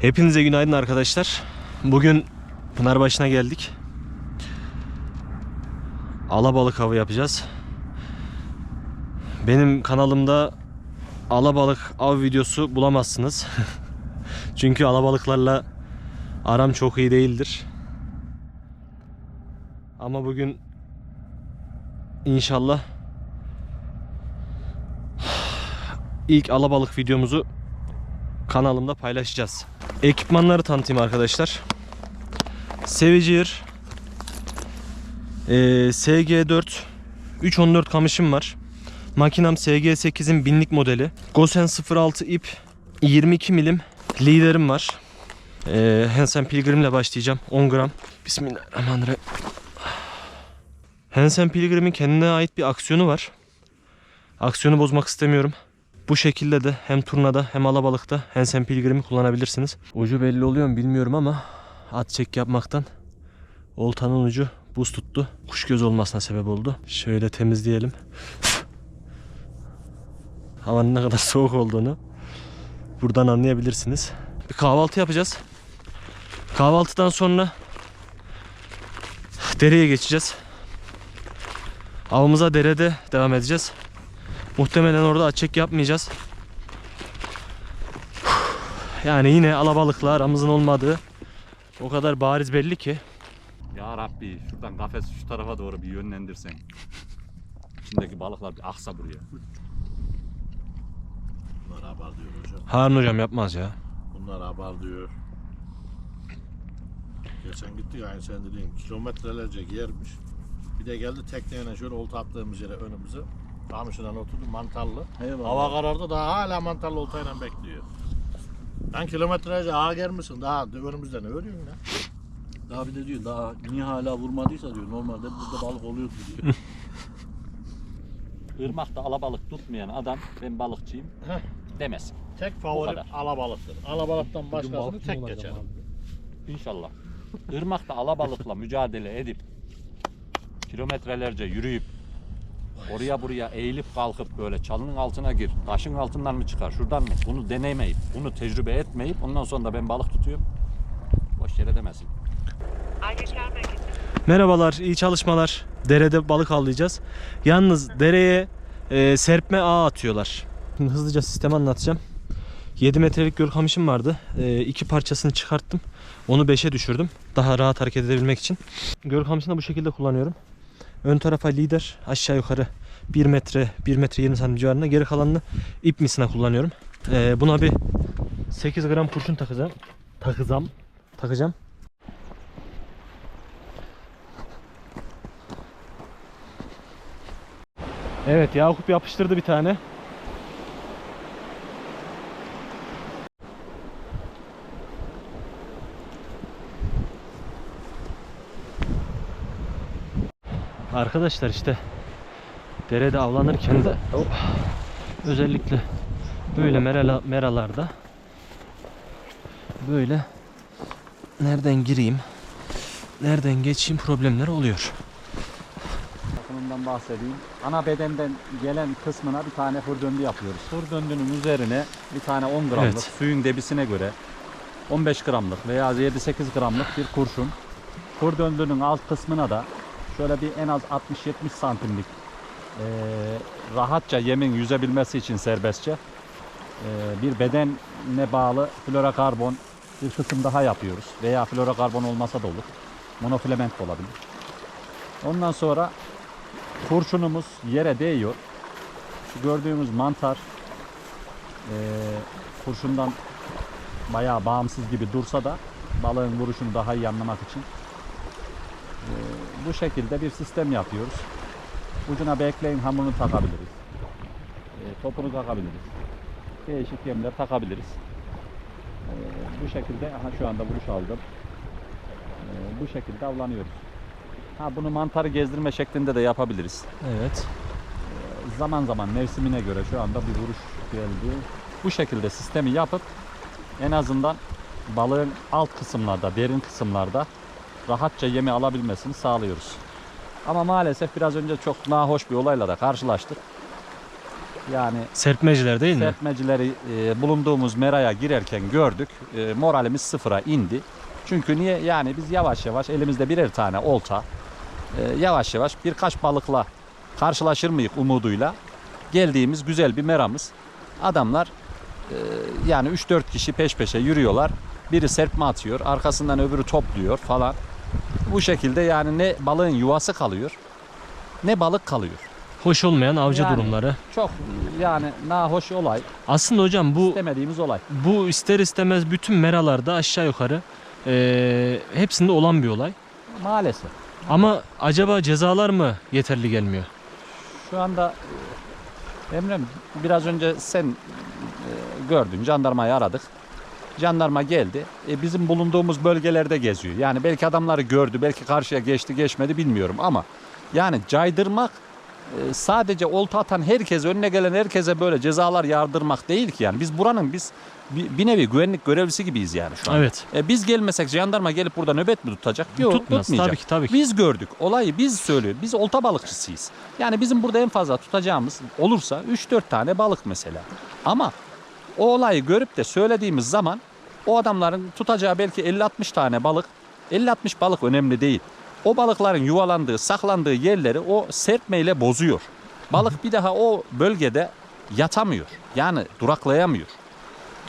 Hepinize günaydın arkadaşlar. Bugün Pınarbaşı'na geldik. Alabalık avı yapacağız. Benim kanalımda alabalık av videosu bulamazsınız. Çünkü alabalıklarla aram çok iyi değildir. Ama bugün inşallah ilk alabalık videomuzu kanalımda paylaşacağız. Ekipmanları tanıtayım arkadaşlar. Sevicir ee, SG4 314 kamışım var. Makinam SG8'in binlik modeli. Gosen 06 ip 22 milim liderim var. Ee, Hansen Pilgrim ile başlayacağım. 10 gram. Bismillahirrahmanirrahim. Hansen Pilgrim'in kendine ait bir aksiyonu var. Aksiyonu bozmak istemiyorum. Bu şekilde de hem turnada hem alabalıkta Hansen Pilgrim'i kullanabilirsiniz. Ucu belli oluyor mu bilmiyorum ama at çek yapmaktan oltanın ucu buz tuttu. Kuş göz olmasına sebep oldu. Şöyle temizleyelim. Havanın ne kadar soğuk olduğunu buradan anlayabilirsiniz. Bir kahvaltı yapacağız. Kahvaltıdan sonra dereye geçeceğiz. Avımıza derede devam edeceğiz. Muhtemelen orada açık yapmayacağız. Yani yine alabalıkla aramızın olmadığı o kadar bariz belli ki. Ya Rabbi şuradan kafesi şu tarafa doğru bir yönlendirsen. İçindeki balıklar bir aksa buraya. Bunlar abar diyor hocam. Harun hocam yapmaz ya. Bunlar abar diyor. Geçen gittik aynı sen dediğin kilometrelerce yermiş. Bir de geldi tekneyle şöyle olta attığımız yere önümüze. Kamışından oturdu mantarlı. Hava karardı daha hala mantarlı oltayla bekliyor. Ben kilometrelerce ağa gelmişsin daha önümüzde ne örüyorsun ya? Daha bir de diyor daha niye hala vurmadıysa diyor normalde burada balık oluyordu diyor. Irmakta alabalık tutmayan adam ben balıkçıyım Heh. demesin. Tek favorim kadar. alabalıktır. Alabalıktan başkasını tek geçer. İnşallah. Irmakta alabalıkla mücadele edip kilometrelerce yürüyüp oraya buraya eğilip kalkıp böyle çalının altına gir, taşın altından mı çıkar, şuradan mı? Bunu denemeyip, bunu tecrübe etmeyip ondan sonra da ben balık tutuyorum. Boş yere demesin. Merhabalar, iyi çalışmalar. Derede balık avlayacağız. Yalnız dereye e, serpme ağ atıyorlar. Şimdi hızlıca sistemi anlatacağım. 7 metrelik göl kamışım vardı. E, iki parçasını çıkarttım. Onu 5'e düşürdüm. Daha rahat hareket edebilmek için. Göl kamışını da bu şekilde kullanıyorum. Ön tarafa lider aşağı yukarı 1 metre 1 metre 20 santim civarında. Geri kalanını ip misine kullanıyorum. E, buna bir 8 gram kurşun takacağım. Takacağım. Takacağım. Evet Yakup yapıştırdı bir tane. Arkadaşlar işte derede avlanırken de özellikle böyle merala, meralarda böyle nereden gireyim nereden geçeyim problemler oluyor. Bakımından bahsedeyim. Ana bedenden gelen kısmına bir tane fır döndü yapıyoruz. Fır döndünün üzerine bir tane 10 gramlık Evet. suyun debisine göre 15 gramlık veya 7-8 gramlık bir kurşun. Fır döndünün alt kısmına da şöyle bir en az 60-70 santimlik eee, rahatça yemin yüzebilmesi için serbestçe eee, bir bedene bağlı florokarbon bir kısım daha yapıyoruz. Veya florokarbon olmasa da olur. Monofilament olabilir. Ondan sonra kurşunumuz yere değiyor. Şu gördüğümüz mantar eee, kurşundan bayağı bağımsız gibi dursa da balığın vuruşunu daha iyi anlamak için bu şekilde bir sistem yapıyoruz. Ucuna bekleyin hamurunu takabiliriz. Eee, topunu takabiliriz. Değişik yemler takabiliriz. Eee, bu şekilde aha şu anda vuruş aldım. Bu şekilde avlanıyoruz. Ha bunu mantarı gezdirme şeklinde de yapabiliriz. Evet. Zaman zaman mevsimine göre şu anda bir vuruş geldi. Bu şekilde sistemi yapıp en azından balığın alt kısımlarda, derin kısımlarda rahatça yemi alabilmesini sağlıyoruz. Ama maalesef biraz önce çok nahoş bir olayla da karşılaştık. Yani Serpmeciler değil mi? serpmecileri e, bulunduğumuz meraya girerken gördük. E, moralimiz sıfıra indi. Çünkü niye? Yani biz yavaş yavaş elimizde birer tane olta e, yavaş yavaş birkaç balıkla karşılaşır mıyız umuduyla geldiğimiz güzel bir meramız. Adamlar e, yani 3-4 kişi peş peşe yürüyorlar. Biri serpme atıyor, arkasından öbürü topluyor falan. Bu şekilde yani ne balığın yuvası kalıyor ne balık kalıyor. Hoş olmayan avcı Yani. durumları. Çok yani nahoş olay, Aslında hocam bu istemediğimiz olay. bu ister istemez bütün meralarda aşağı yukarı eee, hepsinde olan bir olay. Maalesef. Ama acaba cezalar mı yeterli gelmiyor? Şu anda e, Emre'm biraz önce sen e, gördün jandarmayı aradık. Jandarma geldi. E, bizim bulunduğumuz bölgelerde geziyor. Yani belki adamları gördü, belki karşıya geçti, geçmedi bilmiyorum ama yani caydırmak e, sadece olta atan herkes, önüne gelen herkese böyle cezalar yardırmak değil ki yani. Biz buranın biz bir, bir nevi güvenlik görevlisi gibiyiz yani şu an. Evet. E, biz gelmesek jandarma gelip burada nöbet mi tutacak? Yok, Tutmaz. tutmayacak. Tabii ki tabii ki. Biz gördük. Olayı biz söylüyor. Biz olta balıkçısıyız. Yani bizim burada en fazla tutacağımız olursa 3-4 tane balık mesela. Ama o olayı görüp de söylediğimiz zaman o adamların tutacağı belki 50-60 tane balık. 50-60 balık önemli değil. O balıkların yuvalandığı, saklandığı yerleri o serpmeyle bozuyor. Balık bir daha o bölgede yatamıyor. Yani duraklayamıyor.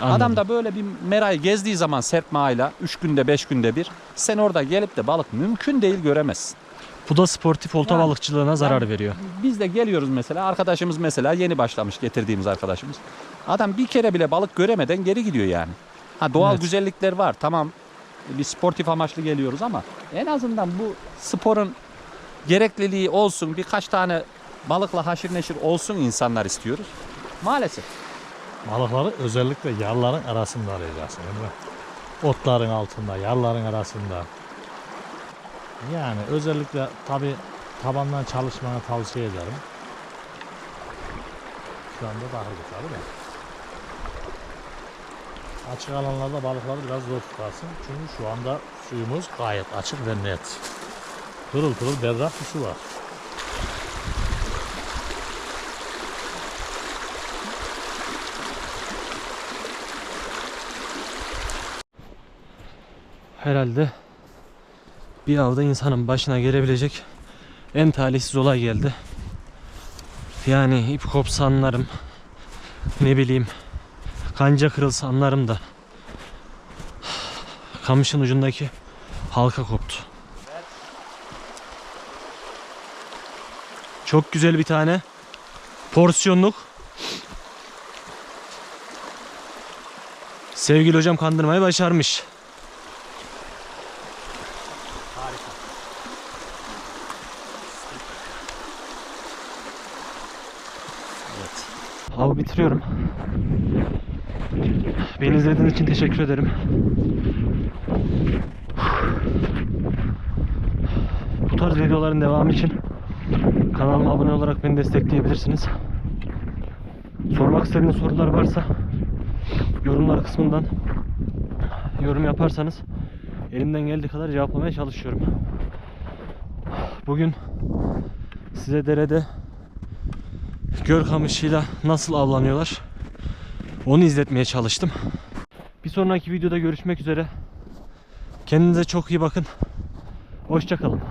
Anladım. Adam da böyle bir merayı gezdiği zaman serpme ayla 3 günde 5 günde bir sen orada gelip de balık mümkün değil göremezsin. Bu da sportif olta Yani- balıkçılığına zarar Yani veriyor. Biz de geliyoruz mesela arkadaşımız mesela yeni başlamış getirdiğimiz arkadaşımız. Adam bir kere bile balık göremeden geri gidiyor yani. Ha doğal Evet. güzellikler var tamam bir sportif amaçlı geliyoruz ama en azından bu sporun gerekliliği olsun birkaç tane balıkla haşır neşir olsun insanlar istiyoruz. Maalesef. Balıkları özellikle yarların arasında arayacaksın Emre. Otların altında, yarların arasında. Yani özellikle tabi tabandan çalışmanı tavsiye ederim. Şu anda daha güzel de. Açık alanlarda balıkları biraz zor tutarsın. Çünkü şu anda suyumuz gayet açık ve net. Pırıl pırıl berrak bir su var. Herhalde bir avda insanın başına gelebilecek en talihsiz olay geldi. Yani ip kopsa anlarım. Ne bileyim kanca kırılsa anlarım da. Kamışın ucundaki halka koptu. Çok güzel bir tane porsiyonluk. Sevgili hocam kandırmayı başarmış. Avı bitiriyorum. Beni izlediğiniz için teşekkür ederim. Bu tarz videoların devamı için kanalıma abone olarak beni destekleyebilirsiniz. Sormak istediğiniz sorular varsa yorumlar kısmından yorum yaparsanız elimden geldiği kadar cevaplamaya çalışıyorum. Bugün size derede göl kamışıyla nasıl avlanıyorlar onu izletmeye çalıştım. Bir sonraki videoda görüşmek üzere. Kendinize çok iyi bakın. Hoşçakalın.